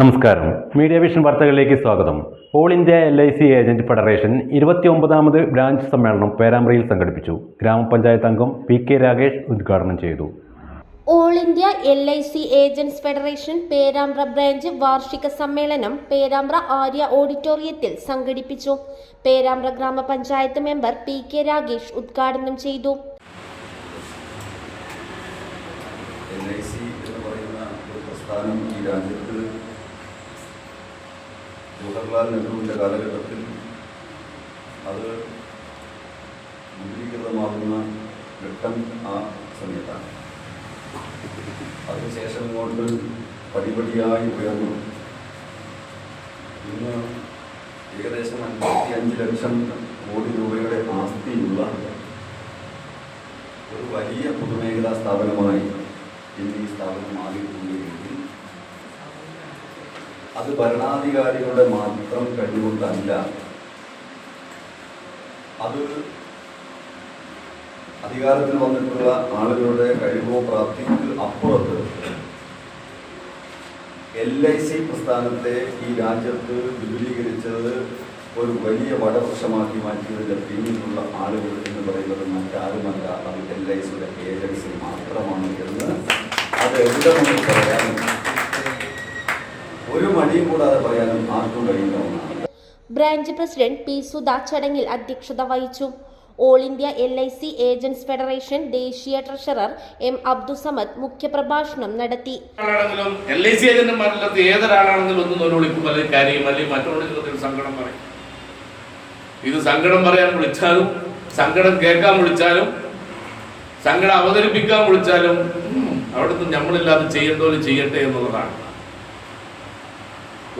നമസ്കാരം. Media vision വാർത്തകളിലേക്ക് സ്വാഗതം. All India L I C agent federation ഇരുപത്തിയൊമ്പതാമത് branch സമ്മേളനം പേരാമ്പ്രയിൽ സംഘടിപ്പിച്ചു. ഗ്രാമപഞ്ചായത്ത് അംഗം പി കെ രാകേഷ് ഉദ്ഘാടനം ചെയ്തു. All India L I C agents federation Perambra branch വാർഷിക സമ്മേളനം പേരാമ്പ്ര ആര്യ ഓഡിറ്റോറിയത്തിൽ സംഘടിപ്പിച്ചു. പേരാമ്പ്ര ഗ്രാമപഞ്ചായത്ത് മെമ്പർ പി കെ രാകേഷ് ഉദ്ഘാടനം ചെയ്തു. എൽ ഐ സി എന്ന് പറയുന്ന ഒരു പ്രസ്ഥാനം ഈ രാജ്യത്ത് ജവഹർലാൽ നെഹ്റുവിന്റെ കാലഘട്ടത്തിൽ അത് വിപുലീകൃതമാകുന്ന ഘട്ടം ആ സമയത്താണ്. അതിനുശേഷം ഇങ്ങോട്ട് പടിപടിയായി ഉയർന്നു. ഇന്ന് ഏകദേശം അൻപത്തി അഞ്ച് ലക്ഷം കോടി രൂപയുടെ ആസ്തിയുള്ള ഒരു വലിയ പൊതുമേഖലാ സ്ഥാപനമായി ഇന്ന് ഈ സ്ഥാപനം മാറിയിട്ടുണ്ടെങ്കിൽ അത് ഭരണാധികാരികളുടെ മാത്രം കഴിവുകൊണ്ടല്ല. അത് അധികാരത്തിൽ വന്നിട്ടുള്ള ആളുകളുടെ കഴിവോ പ്രാപ്തിക്ക് അപ്പുറത്ത് എൽ ഐ സി പ്രസ്ഥാനത്തെ ഈ രാജ്യത്ത് വിപുലീകരിച്ചത് ഒരു വലിയ വടവൃക്ഷമാക്കി മാറ്റിയതിന്റെ പിന്നിലുള്ള ആളുകൾ എന്ന് പറയുന്നത് മറ്റാരുമല്ല. അത് എൽ ഐ സിയുടെ ഏജൻസി മാത്രമാണ് എന്ന് അത് എവിടെ നമുക്ക് പറയാനും ഒരു മടിയും കൂടാതെ പറയാനും ആർക്കും കഴിയുന്ന ഒന്നാണ്. ബ്രാഞ്ച് പ്രസിഡന്റ് പി സുധ ചടങ്ങിൽ അധ്യക്ഷത വഹിച്ചു. All India L I C agents federation ദേശീയ ട്രഷറർ എം അബ്ദുസമദ് മുഖ്യപ്രഭാഷണം നടത്തി. എൽ ഐ സി ഏജന്റുമാരില്ലാത്ത ഏതൊരാളാണെങ്കിലും ഒന്ന് നൊരുവിളിക്കും അല്ലെങ്കിൽ കാര്യം അല്ലെങ്കിൽ മറ്റുള്ള സങ്കടം പറയും. ഇത് സങ്കടം പറയാൻ വിളിച്ചാലും സങ്കടം കേൾക്കാൻ വിളിച്ചാലും സങ്കടം അവതരിപ്പിക്കാൻ വിളിച്ചാലും അവിടുന്ന് നമ്മളില്ലാതെ ചെയ്യേണ്ടവര് ചെയ്യട്ടെ എന്നുള്ളതാണ്.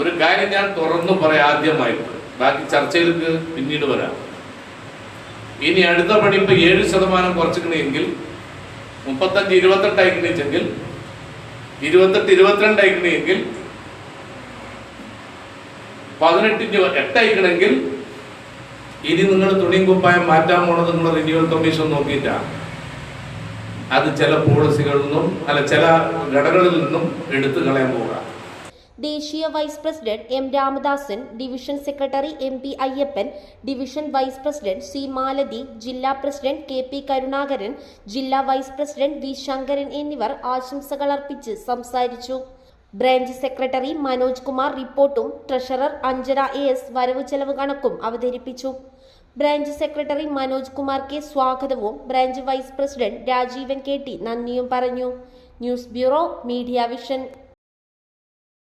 ഒരു കാര്യം ഞാൻ തുറന്നു പറയാം ആദ്യമായിട്ട്. ബാക്കി ചർച്ചയിലേക്ക് പിന്നീട് വരാം. ഇനി അടുത്ത പണി ഇപ്പൊ ഏഴ് ശതമാനം കുറച്ചിക്കണമെങ്കിൽ മുപ്പത്തഞ്ച് ഇരുപത്തെട്ട് അയക്കണിച്ചെങ്കിൽ ഇരുപത്തെട്ട് ഇരുപത്തിരണ്ട് അയക്കണമെങ്കിൽ പതിനെട്ടിന് എട്ട് അയക്കണമെങ്കിൽ ഇനി നിങ്ങൾ തുണിയും കുപ്പായം മാറ്റാൻ പോണത് നിങ്ങൾ റിന്യൂവൽ കമ്മീഷൻ നോക്കിയിട്ടാണ് അത് ചില പോളിസികളിൽ നിന്നും അല്ല ചില ഘടകങ്ങളിൽ നിന്നും എടുത്തു കളയാൻ പോവുക. ദേശീയ vice president M Ramadasan division secretary M P Ayyappan division vice president C Malathi ജില്ലാ പ്രസിഡന്റ് കെ പി കരുണാകരൻ ജില്ലാ വൈസ് പ്രസിഡന്റ് വി ശങ്കരൻ എന്നിവർ ആശംസകൾ അർപ്പിച്ച് സംസാരിച്ചു. ബ്രാഞ്ച് സെക്രട്ടറി മനോജ് കുമാർ റിപ്പോർട്ടും ട്രഷറർ അഞ്ജന എ എസ് വരവ് ചെലവ് കണക്കും അവതരിപ്പിച്ചു. Branch secretary Manoj Kumar K സ്വാഗതവും branch vice president Rajeevan K T നന്ദിയും പറഞ്ഞു. News bureau media vision.